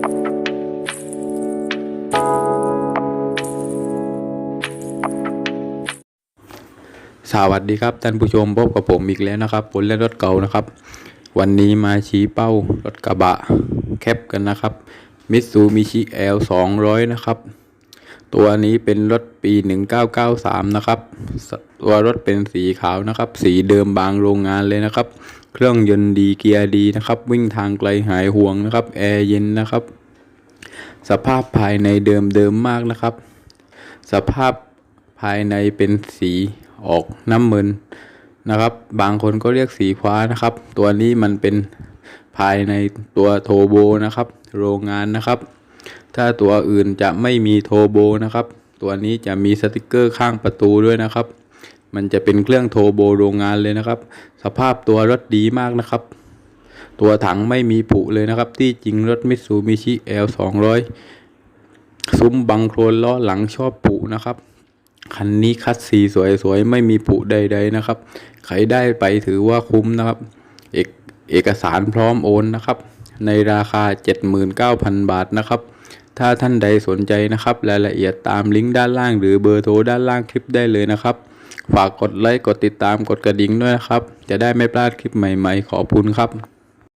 สวัสดีครับท่านผู้ชมพบกับผมอีกแล้วนะครับผลและรถเก่านะครับ วันนี้มาชี้เป้ารถกระบะแคปกันนะครับมิตซูมิชิร้อยนะครับ ตัวนี้เป็นรถปี 1993 นะครับ ตัวรถเป็นสีขาวนะครับ สีเดิมบางโรงงานเลยนะครับ เครื่องยนต์ดีเกียร์ดีนะครับ วิ่งทางไกลหายห่วงนะครับ แอร์เย็นนะครับ สภาพภายในเดิมเดิมมากนะครับ สภาพภายในเป็นสีออกน้ำมึนนะครับ บางคนก็เรียกสีฟ้านะครับ ตัวนี้มันเป็นภายในตัวโทโบนะครับ โรงงานนะครับ ถ้าตัวอื่นจะไม่มีโทโบนะครับ ตัวนี้จะมีสติกเกอร์ข้างประตูด้วยนะครับ มันจะเป็นเครื่องโทโบโรงงานเลยนะครับ สภาพตัวรถดีมากนะครับ ตัวถังไม่มีผุเลยนะครับ ที่จริงรถมิตซูมิชิ L 200ซุ้มบังโครนล้อหลังชอบผุนะครับคันนี้คัดสีสวยๆ ไม่มีผุใดๆนะครับ ใครได้ไปถือว่าคุ้มนะครับ เอกเอกสารพร้อมโอนนะครับ ในราคา 79,000 บาทนะครับ ถ้าท่านใดสนใจนะครับ รายละเอียดตามลิงก์ด้านล่างหรือเบอร์โทรด้านล่างคลิปได้เลยนะครับ ฝากกดไลค์กดติดตามกดกระดิ่งด้วยนะครับ จะได้ไม่พลาดคลิปใหม่ๆ ขอบคุณครับ